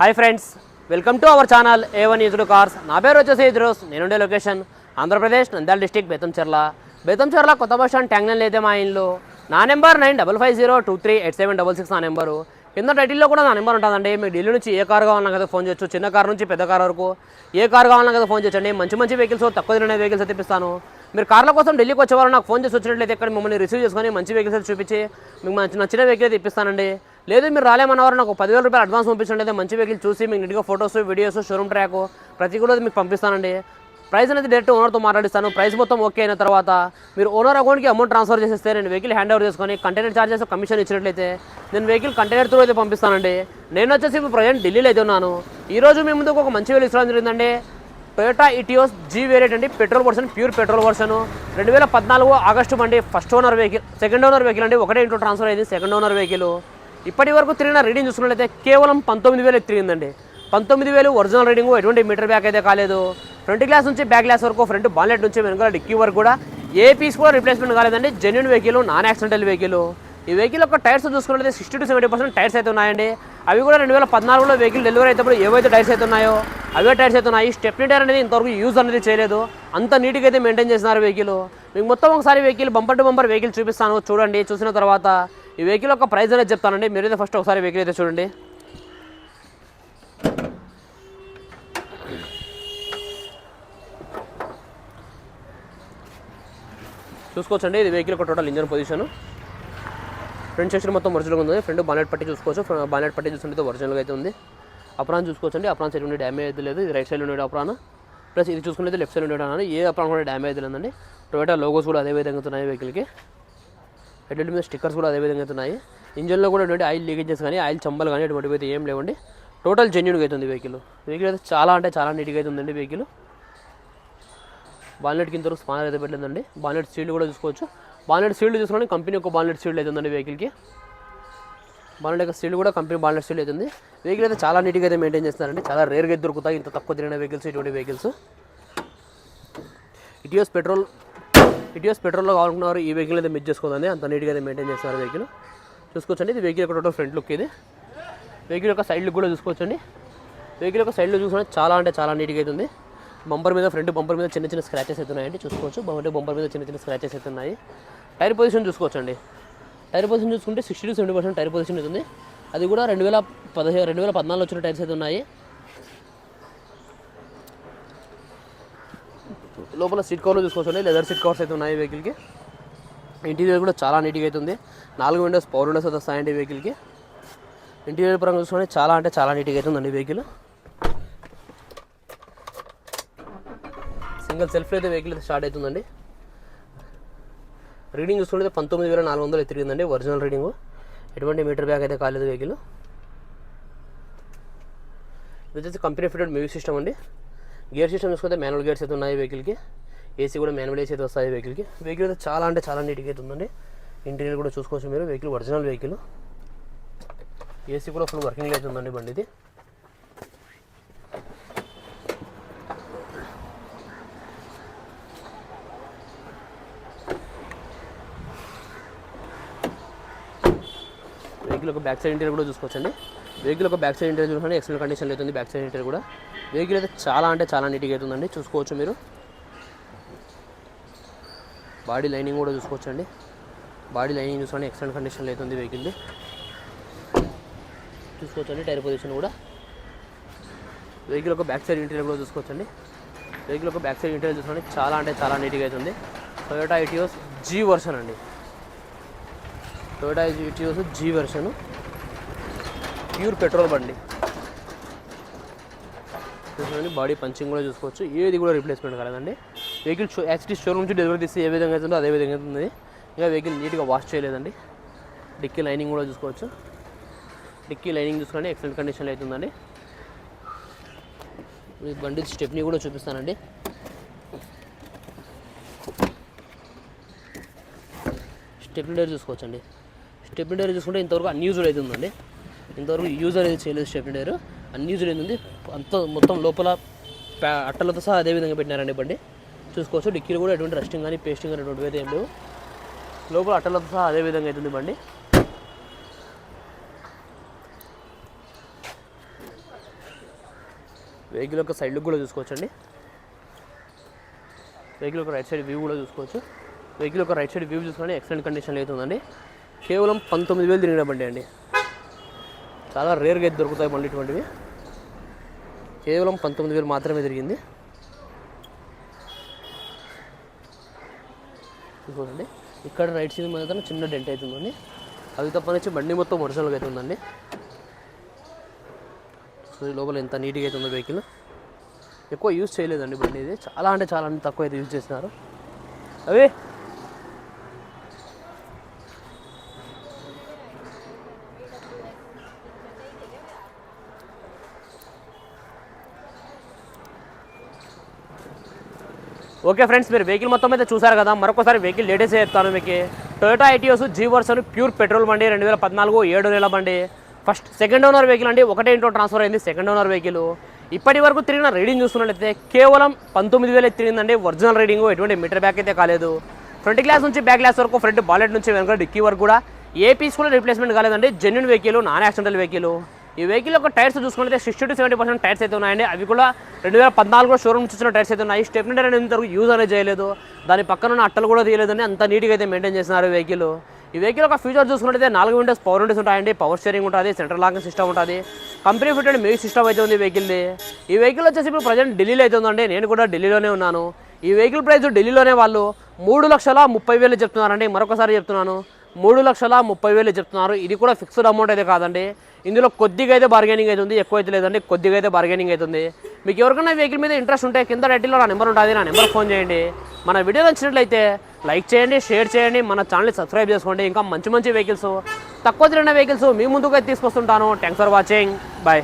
Hi friends welcome to our channel A one used cars నా పేరు వచ్చేసి ఇద్రోస్ నేనుండే లొకేషన్ ఆంధ్రప్రదేశ్ నంద్యాల డిస్టిక్ బేతంచెర్ల బేతంచెర్ల కొత్త బస్ స్టాండ్ ట్యాంగ్లైన్ అయితే మా ఇంట్లో నా number nine double five zero two three eight seven double six నా నెంబరు. కింద టైటిల్లో కూడా నా నెంబర్ ఉంటుందండి. మీకు ఢిల్లీ నుంచి ఏ కార్ కావాలన్నా కదా ఫోన్ చేయొచ్చు. చిన్న కార్ నుంచి పెద్ద కార్ వరకు ఏ కార్ కావాలన్నా కదా ఫోన్ చేయొచ్చండి. మంచి మంచి వెహికల్స్ తక్కువ తిరిగిన వెహికల్స్ తెప్పిస్తాను మీరు కార్ల కోసం ఢిల్లీకి వచ్చేవారు నాకు ఫోన్ చేసి వచ్చినట్లయితే ఇక్కడ మిమ్మల్ని రిసీవ్ చేసుకొని మంచి వెహికల్స్ చూపించి మీకు మంచి నచ్చిన వెహికల్ తెప్పిస్తానండి లేదు మీరు రాలేమన్నవారు నాకు పదివేల రూపాయలు అడ్వాన్స్ పంపించండి. మంచి వెహికల్ చూసి మీకు నీట్గా ఫొటోస్ వీడియోస్ షోరూమ్ ట్రాక్ ప్రతి కూడా మీకు పంపిస్తానండి. ప్రైస్ అనేది డైరెక్ట్ ఓనర్తో మాట్లాడిస్తాను. ప్రైస్ మొత్తం ఓకే అయిన తర్వాత మీరు ఓనర్ అకౌంట్కి అమౌంట్ ట్రాన్స్ఫర్ చేసేస్తే నేను వెహికల్ హ్యాండ్ ఓవర్ చేసుకొని కంటైనర్ చార్జెస్ కమిషన్ ఇచ్చినట్లయితే నేను వెహికల్ కంటైనర్ త్రూ అయితే పంపిస్తానండి. నేను వచ్చేసి ఇప్పుడు ప్రజెంట్ ఢిల్లీలో అయితే ఉన్నాను. ఈరోజు మేము మీ ముందుకు ఒక మంచి వెహికల్ ఇచ్చడం జరిగిందండి. టొయోటా ఇటియోస్ జీ వేరియట్ అండి. Petrol version pure petrol version రెండు వేల పద్నాలుగు ఆగస్టు బండి first owner vehicle second owner vehicle అండి. ఒకటే ఇంట్లో ట్రాన్స్ఫర్ అయింది సెకండ్ ఓనర్ వెహికల్ ఇప్పటి వరకు తిరిగిన రీడింగ్ చూసుకున్నట్లయితే కేవలం పంతొమ్మిది వేలు తిరిగిందండి. పంతొమ్మిది వేలు ఒరిజినల్ రీడింగ్ ఎటువంటి మీటర్ బ్యాక్ అయితే కాలేదు. ఫ్రంట్ గ్లాస్ నుంచి బ్యాక్ గ్లాస్ వరకు ఫ్రంట్ బాన్లెట్ నుంచి వెనుక డిక్కీ వరకు కూడా ఏ పీస్ కూడా రిప్లేస్మెంట్ కాలేదండి. Genuine vehicle non accidental vehicle ఈ వెహికల్ యొక్క టైర్స్ చూసుకున్నట్లయితే sixty to seventy percent tyres అయితే ఉన్నాయండి. అవి కూడా రెండు వేల పద్నాలుగులో వెహికల్ డెలివరీ అయినప్పుడు ఏవైతే టైర్స్ అయితే ఉన్నాయో అవే టైర్స్ అయితే ఉన్నాయి. స్టెప్నీ టైర్ అనేది ఇంతవరకు యూజ్ అనేది చేయలేదు. అంత నీట్గా అయితే మెయింటైన్ చేస్తున్నారు వెహికల్ మీకు మొత్తం ఒకసారి vehicle bumper to bumper vehicle చూపిస్తాను. చూడండి చూసిన తర్వాత ఈ వెహికల్ యొక్క ప్రైస్ అనేది చెప్తానండి. మీరైతే ఫస్ట్ ఒకసారి వెహికల్ అయితే చూడండి. చూసుకోవచ్చండి. ఇది వెహికల్ ఒక total engine position front section మొత్తం ఒరిజినల్గా ఉంది. ఫ్రంట్ బానెట్ పట్టి చూసుకోవచ్చు. ఫ్ర- బానెట్ పట్టి చూస్తుంటే ఒరిజినల్గా అయితే ఉంది. అప్రాన్ చూసుకోవచ్చండి. అప్రాన్ సైడ్ ఉండే డ్యామేజ్ అయితే లేదు. ఇది రైట్ సైడ్ ఉండే అప్రాన్ ప్లస్ ఇది చూసుకుంటే లెఫ్ట్ సైడ్ ఉండే ఏ అప్రాన్ కూడా డ్యామేజ్ లేదండి. టొయోటా లోగోస్ కూడా అదే విధంగా ఉన్నాయి వెహికల్కి. హెడ్లైట్ మీద స్టిక్కర్స్ కూడా అదే విధంగా అయితే ఉన్నాయి ఇంజన్లో కూడా ఎటువంటి ఆయిల్ లీకేజెస్ కానీ ఆయిల్ చంబలు కానీ ఎటువంటివి అయితే ఏం లేవండి. టోటల్ జెన్యున్గా అవుతుంది వెహికల్ వెహికల్ అయితే చాలా అంటే చాలా నీట్గా అవుతుందండి వెహికల్ బాలెట్ కింద స్పానర్ అయితే పెట్టలేదండి బాలెట్ సీల్డ్ కూడా చూసుకోవచ్చు. బాలెట్ సీల్డ్ చూసుకోండి కంపెనీ యొక్క బాలెట్ సీల్డ్ అవుతుందండి వెహికల్కి బాలెట్ యొక్క సీల్డ్ కూడా కంపెనీ బాలెట్ సీల్డ్ అవుతుంది వెహికల్ అయితే చాలా నీట్గా అయితే మెయింటైన్ చేస్తారండి చాలా రేర్గా అయితే దొరుకుతాయి. ఇంత తక్కువ తిరిగిన వెహికల్స్ ఇటువంటి వెహికల్స్ ఇటీఎస్ పెట్రోల్ ఇటీఎస్ పెట్రోల్లో కావాలనుకున్నారు ఈ వెహికల్ అయితే మిస్ చేసుకోదండి. అంత నీట్గా అయితే మెయింటైన్ చేస్తారు వెహికల్ చూసుకోవచ్చండి. ఇది వెహికల్ ఒకటో టోటల్ ఫ్రంట్ లుక్ ఇది. వెహికల్ యొక్క సైడ్ లుక్ కూడా చూసుకోవచ్చండి. వెహికల్ యొక్క సైడ్లో చూసుకుంటే చాలా అంటే చాలా నీట్గా అయితే ఉంది. బంపర్ మీద ఫ్రంట్ బంపర్ మీద చిన్న చిన్న స్క్రాచెస్ అయితే చూసుకోవచ్చు. బంపర్ బంపర్ మీద చిన్న చిన్న స్క్రాచెస్ అయితే ఉన్నాయి. టైర్ పొజిషన్ చూసుకోవచ్చండి. టైర్ పొజిషన్ చూసుకుంటే sixty to seventy percent tyre position అవుతుంది అది కూడా రెండు వేల పదిహేను రెండు వేల పద్నాలుగు వచ్చిన టైర్స్ అయితే ఉన్నాయి. లోపల సీట్ కవర్లు చూసుకోవచ్చండి. లెదర్ సీట్ కవర్స్ అయితే ఉన్నాయి వెహికల్కి. ఇంటీరియర్ కూడా చాలా నీట్గా అయితే ఉంది. నాలుగు విండోస్ పవర్ విండోస్ అయితే వస్తాయండి వెహికల్కి. ఇంటీరియర్ పరంగా చూసుకుంటే చాలా అంటే చాలా నీట్గా అయితే ఉందండి వెహికల్. సింగిల్ సెల్ఫ్ అయితే వెహికల్ అయితే స్టార్ట్ అవుతుందండి. రీడింగ్ చూసుకుంటే పంతొమ్మిది వేల నాలుగు వందలు తిరిగిందండి ఒరిజినల్ రీడింగ్ ఎటువంటి మీటర్ బ్యాగ్ అయితే కాలేదు వెహికల్. ఇది వచ్చేసి కంపెనీ ఫిటెడ్ మ్యూజిక్ సిస్టమ్ అండి. గేర్ సిస్టమ్ చూసుకుంటే మాన్యువల్ గేర్స్ అయితే ఉన్నాయి వెహికల్కి. ఏసీ కూడా మాన్యువల్ ఏసీ అయితే వస్తాయి వెహికల్కి. వెహికల్ అయితే చాలా అంటే చాలా నీట్గా అయితే ఉందండి. ఇంటీరియర్ కూడా చూసుకోవచ్చు మీరు. Vehicle original vehicle. ఏసీ కూడా ఫుల్ వర్కింగ్ అయితే ఉందండి బండి ఇది వెహికల్ ఒక బ్యాక్ సైడ్ ఇంటీరియర్ కూడా చూసుకోవచ్చండి. వెహికల్ ఒక బ్యాక్ సైడ్ ఇంటీరియర్ చూడండి ఎక్సలెంట్ కండిషన్లో అవుతుంది బ్యాక్ సైడ్ ఇంటీరియర్ కూడా. వెహికల్ అయితే చాలా అంటే చాలా నీట్గా అవుతుందండి చూసుకోవచ్చు మీరు. బాడీ లైనింగ్ కూడా చూసుకోవచ్చండి. బాడీ లైనింగ్ చూసుకోండి ఎక్సలెంట్ కండిషన్లో అవుతుంది వెహికల్ది చూసుకోవచ్చండి టైర్ పొజిషన్ కూడా. వెహికల్ ఒక బ్యాక్ సైడ్ ఇంటీరియర్ కూడా చూసుకోవచ్చండి. వెహికల్ ఒక బ్యాక్ సైడ్ ఇంటీరియర్ చూసుకోండి చాలా అంటే చాలా నీట్గా అవుతుంది. టొయోటా ఐటీఓస్ జీ వర్షన్ అండి. Toyota Etios G version pure petrol బండి. చూసుకోండి బాడీ పంచింగ్ కూడా చూసుకోవచ్చు. ఏది కూడా రీప్లేస్మెంట్ కాలేదండి. వెహికల్ షో యాక్చువల్లీ షోరూమ్ నుంచి డెలివరీ తీస్తే ఏ విధంగా అవుతుందో అదే విధంగా అవుతుంది. ఇంకా వెహికల్ నీట్గా వాష్ చేయలేదండి. డిక్కీ లైనింగ్ కూడా చూసుకోవచ్చు. డిక్కీ లైనింగ్ చూసుకోండి ఎక్సలెంట్ కండిషన్లో అవుతుందండి. ఈ బండి స్టెప్ని కూడా చూపిస్తానండి. స్టెప్ డైర్ చూసుకోవచ్చండి. స్టెప్ డైర్ చూసుకుంటే ఇంతవరకు అన్యూజ్డ్ అవుతుందండి ఇంతవరకు యూజ్ అనేది చేయలేదు స్టెప్ని డైర్ అన్యూజ్డ్ అవుతుంది అంత మొత్తం లోపల అట్టలతో సహా అదే విధంగా పెట్టినారండి బండి. చూసుకోవచ్చు. డిక్కీలు కూడా ఎటువంటి రెస్టింగ్ కానీ పేస్టింగ్ కానీ ఎటువంటి ఏం లేవు. లోపల అట్టలతో సహా అదే విధంగా అవుతుంది బండి. వెహికల్ యొక్క సైడ్ లుక్ కూడా చూసుకోవచ్చండి. వెహికల్ యొక్క రైట్ సైడ్ వ్యూ కూడా చూసుకోవచ్చు. వెహికల్ యొక్క రైట్ సైడ్ వ్యూ చూసుకొని ఎక్సలెంట్ కండిషన్లో అవుతుందండి కేవలం పంతొమ్మిది వేలు తిరిగిన బండి అండి. చాలా రేర్గా అయితే దొరుకుతాయి మళ్ళీ ఇటువంటివి. కేవలం పంతొమ్మిది వేలు మాత్రమే తిరిగింది చూడండి ఇక్కడ రైట్ సైడ్ మాత్రం చిన్న డెంట్ అవుతుందండి అవి తప్పనిచ్చి బండి మొత్తం ఒరిజినల్గా అయితే ఉందండి. సో లోపల ఎంత నీట్గా అవుతుందో వెహికల్ ఎక్కువ యూజ్ చేయలేదండి బండి ఇది. చాలా అంటే చాలా అంటే తక్కువ అయితే యూజ్ చేసినారు అవి ఓకే ఫ్రెండ్స్ మీరు వెహికల్ మొత్తం అయితే చూసారు కదా. మరొకసారి వెహికల్ లేటెస్ట్ చెప్తాను మీకు. Toyota Etios G version pure petrol బండి రెండు వేల పద్నాలుగు ఏడు నెల బండి. ఫస్ట్ సెకండ్ ఓనర్ వెహికల్ అండి. ఒకటే ఇంట్లో ట్రాన్స్ఫర్ అయింది సెకండ్ ఓనర్ వెహికల్ ఇప్పటి వరకు తిరిగిన రీడింగ్ చూస్తున్నట్లయితే కేవలం పంతొమ్మిది వేలు తిరిగిందండి. ఒరిజినల్ రీడింగ్ ఎటువంటి మీటర్ బ్యాక్ అయితే కాలేదు. ఫ్రంట్ గ్లాస్ నుంచి బ్యాక్ గ్లాస్ వరకు ఫ్రంట్ బాలెట్ నుంచి వెనక డిక్కీ వరకు కూడా. ఏ పీస్ కూడా రిప్లేస్మెంట్ కాలేదండి. Genuine vehicle non accidental vehicle ఈ వెహికల్ యొక్క టైర్స్ చూసుకుంటే sixty to seventy percent tyres అయితే ఉన్నాయండి. అవి కూడా రెండు వేల పద్నాలుగులో షోరూమ్ నుంచి వచ్చిన టైర్స్ అయితే ఉన్నాయి. స్టెప్నీ అనేది ఇంతవరకు యూజ్ అనేది చేయలేదు. దాని పక్కన ఉన్న అట్టలు కూడా తీయలేదండి. అంత నీట్గా అయితే మెయింటైన్ చేస్తున్నారు వెహికల్. ఈ వెహికల్ ఒక ఫ్యూచర్ చూసుకుంటే నాలుగు విండోస్ పవర్ విండోస్ ఉంటాయండి. పవర్ స్టీరింగ్ ఉంటుంది సెంట్రల్ లాకింగ్ సిస్టమ్ ఉంటుంది. కంపెనీ ఫిటెడ్ మ్యూజిక్ సిస్టమ్ అయితే ఉంది వెహికల్ది. ఈ వెహికల్ వచ్చేసి ఇప్పుడు ప్రజెంట్ ఢిల్లీలో అయితే ఉందండి. నేను కూడా ఢిల్లీలోనే ఉన్నాను. ఈ వెహికల్ ప్రైస్ ఢిల్లీలోనే వాళ్ళు మూడు లక్షల ముప్పై వేలు చెప్తున్నారండి. మరొకసారి చెప్తున్నాను. మూడు లక్షల ముప్పై వేలు చెప్తున్నారు. ఇది కూడా ఫిక్స్డ్ అమౌంట్ అయితే కాదండి. ఇందులో కొద్దిగా అయితే బార్గెనింగ్ అవుతుంది ఎక్కువ అయితే లేదండి కొద్దిగా అయితే బార్గెనింగ్ అవుతుంది మీకు ఎవరికైనా వెహికల్ మీద ఇంట్రెస్ట్ ఉంటే కింద టైటిల్లో నా నెంబర్ ఉంటుంది నా నెంబర్ ఫోన్ చేయండి. మన వీడియో నచ్చినట్లయితే లైక్ చేయండి షేర్ చేయండి మన ఛానల్ని సబ్స్క్రైబ్ చేసుకోండి. ఇంకా మంచి మంచి వెహికల్స్ తక్కువ తిరిగిన వెహికల్స్ మీ ముందుగా అయితే తీసుకొస్తుంటాను. Thanks for watching bye